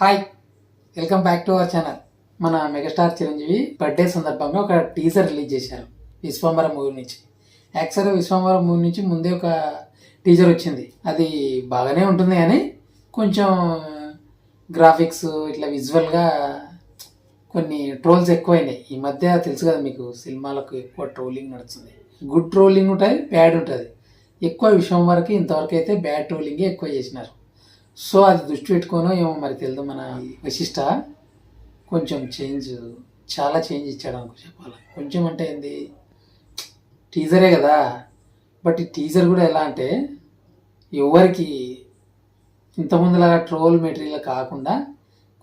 Hi welcome back to our channel మన megastar Chiranjeevi birthday సందర్భంగా ఒక టీజర్ రిలీజ్ చేశారు విశ్వంబర మూవీ నుంచి. యాక్చువల్గా విశ్వంబర మూవీ నుంచి ముందే ఒక టీజర్ వచ్చింది. అది బాగానే ఉంటుంది కానీ కొంచెం గ్రాఫిక్స్ ఇట్లా విజువల్గా కొన్ని ట్రోల్స్ ఎక్కువైనాయి. ఈ మధ్య తెలుసు కదా మీకు సినిమాలకు ఎక్కువ ట్రోలింగ్ నడుస్తుంది. గుడ్ ట్రోలింగ్ ఉంటుంది బ్యాడ్ ఉంటుంది. ఎక్కువ విషయం వరకు ఇంతవరకు అయితే బ్యాడ్ ట్రోలింగే ఎక్కువ చేసినారు. సో అది దృష్టి పెట్టుకోను ఏమో మరి తెలియదు మన వశిష్ట కొంచెం చేంజ్ చాలా చేంజ్ ఇచ్చాడు అనుకో చెప్పాలి. కొంచెం అంటే ఏంది టీజరే కదా. బట్ ఈ టీజర్ కూడా ఎలా అంటే ఎవరికి ఇంతకుముందులాగా ట్రోల్ మెటీరియల్ కాకుండా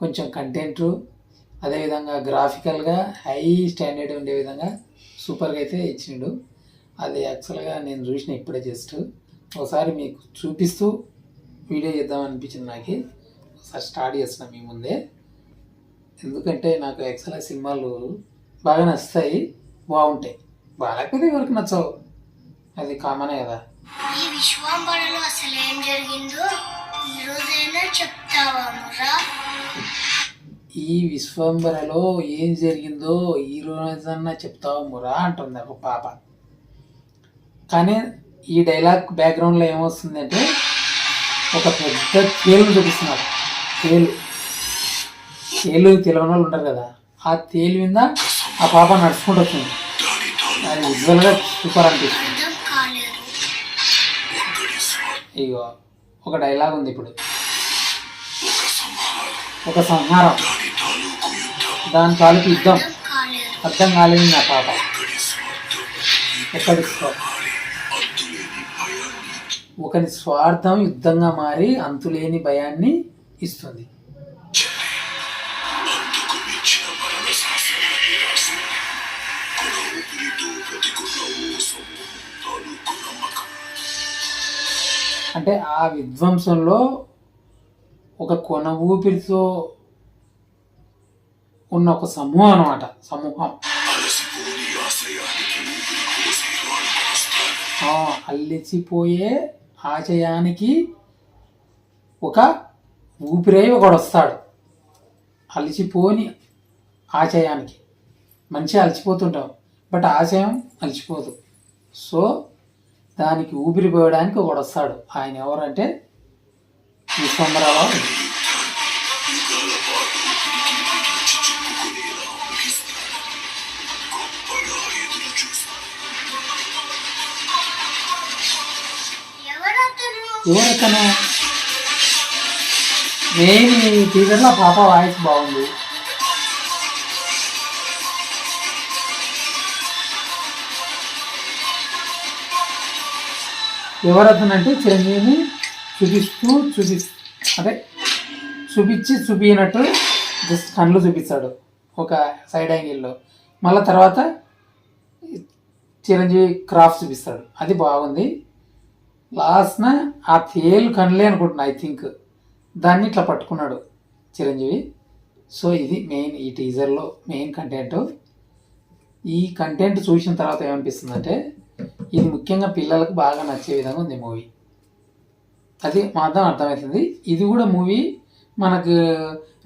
కొంచెం కంటెంట్ అదేవిధంగా గ్రాఫికల్గా హై స్టాండర్డ్ ఉండే విధంగా సూపర్గా అయితే ఇచ్చిండు అది యాక్చువల్గా నేను చూసిన ఇప్పుడే జస్ట్. ఒకసారి మీకు చూపిస్తూ వీడియో చేద్దాం అనిపించింది నాకు. ఒకసారి స్టార్ట్ చేస్తున్నా మీ ముందే. ఎందుకంటే నాకు యాక్చువల్గా సినిమాలు బాగా నచ్చుతాయి బాగుంటాయి. బాగాలేకపోతే ఎవరికి నచ్చవు. అది కామనే కదా. ఈ విశ్వాంబరలో అసలు ఏం జరిగిందో చెప్తావా ఈ విశ్వంబరలో ఏం జరిగిందో ఈ రోజన్నా చెప్తావా మురా అంటుంది ఒక పాప. కానీ ఈ డైలాగ్ బ్యాక్గ్రౌండ్లో ఏమొస్తుందంటే ఒక పెద్ద తేలు చూపిస్తున్నారు. తేలు. తేలు తెలియని వాళ్ళు ఉంటారు కదా ఆ తేలు మీద ఆ పాప నడుచుకుంటూ వచ్చింది అది విజువల్గా సూపర్ అనిపిస్తుంది. ఇగో ఒక డైలాగ్ ఉంది ఇప్పుడు. ఒక సంహారం. దాని తాలూకు యుద్ధం. అర్థం కాలేదు నా పాప. ఒకటి ఒకరి ఒకని స్వార్థం యుద్ధంగా మారి అంతులేని భయాన్ని ఇస్తుంది. అంటే ఆ విధ్వంసంలో ఒక కొన ఊపిరితో ఉన్న ఒక సమూహం అనమాట సమూహం. అల్లిచిపోయే ఆశయానికి ఒక ఊపిరై ఒకడు వస్తాడు. అలిచిపోని ఆశయానికి. మంచిగా అలసిపోతుంటాం బట్ ఆశయం అలసిపోదు సో దానికి ఊపిరి పోయడానికి ఒకడు వస్తాడు. ఆయన ఎవరంటే విశ్వంబరావు. ఎవరికను మెయిన్ ఈ ఆ పాప వాయిస్ బాగుంది. ఎవరతనంటే చిరంజీవిని చూపిస్తూ చూపి అదే చూపించి చూపించినట్టు జస్ట్ కళ్ళు చూపిస్తాడు ఒక సైడ్ యాంగిల్లో. మళ్ళీ తర్వాత చిరంజీవి క్రాఫ్ట్ చూపిస్తాడు. అది బాగుంది. లాస్ట్న ఆ తేలు కనలే అనుకుంటున్నా ఐ థింక్ దాన్ని ఇట్లా పట్టుకున్నాడు చిరంజీవి. సో ఇది మెయిన్ ఈ టీజర్లో మెయిన్ కంటెంట్. ఈ కంటెంట్ చూసిన తర్వాత ఏమనిపిస్తుందంటే ఇది ముఖ్యంగా పిల్లలకు బాగా నచ్చే విధంగా ఉంది మూవీ. అది మాత్రం అర్థమవుతుంది. ఇది కూడా మూవీ మనకు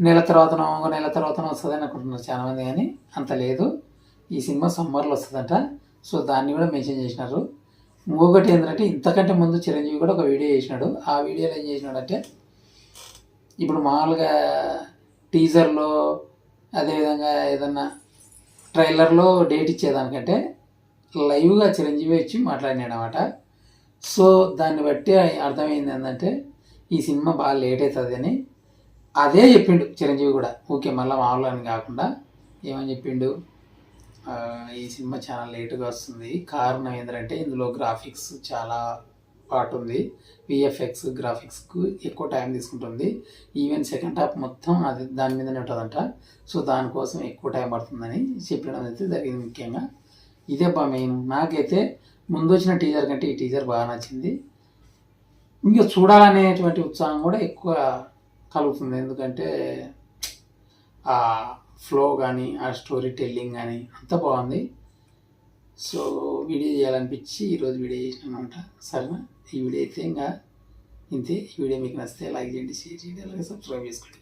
నెల తర్వాతనో ఒక నెల తర్వాతనో వస్తుందని అనుకుంటున్నారు చాలామంది కానీ అంత లేదు. ఈ సినిమా సమ్మర్లో వస్తుందంట. సో దాన్ని కూడా మెన్షన్ చేసినారు. ఇంకొకటి ఏంటంటే ఇంతకంటే ముందు చిరంజీవి కూడా ఒక వీడియో చేసినాడు. ఆ వీడియోలో ఏం చేసినాడంటే ఇప్పుడు మామూలుగా టీజర్లో అదేవిధంగా ఏదన్నా ట్రైలర్లో డేట్ ఇచ్చేదానికంటే లైవ్గా చిరంజీవి వచ్చి మాట్లాడినాడు అనమాట సో దాన్ని బట్టి అర్థమైంది ఏంటంటే ఈ సినిమా బాగా లేట్ అవుతుంది అని. అదే చెప్పిండు చిరంజీవి కూడా. ఓకే మళ్ళీ మామూలు అని కాకుండా ఏమని చెప్పిండు? ఈ సినిమా చాలా లేటుగా వస్తుంది. కారణం ఏంటంటే ఇందులో గ్రాఫిక్స్ చాలా పార్ట్ ఉంది. విఎఫ్ఎక్స్ గ్రాఫిక్స్కు ఎక్కువ టైం తీసుకుంటుంది. ఈవెన్ సెకండ్ హాఫ్ మొత్తం అది దాని మీదనే ఉంటుందంట. సో దానికోసం ఎక్కువ టైం పడుతుందని చెప్పడం అయితే జరిగింది ముఖ్యంగా. ఇదే బా మెయిన్ నాకైతే ముందు వచ్చిన టీజర్ కంటే ఈ టీజర్ బాగా నచ్చింది. ఇంకా చూడాలనేటువంటి ఉత్సాహం కూడా ఎక్కువ కలుగుతుంది. ఎందుకంటే ఆ ఫ్లో కానీ ఆ స్టోరీ టెల్లింగ్ కానీ అంత బాగుంది. సో వీడియో చేయాలనిపించి ఈరోజు వీడియో చేసినాను అనమాట సరేనా? ఈ వీడియో అయితే ఇంకా ఇంతే. ఈ వీడియో మీకు నచ్చితే లైక్ చేయండి షేర్ చేయండి అలాగే సబ్స్క్రైబ్ చేసుకోండి.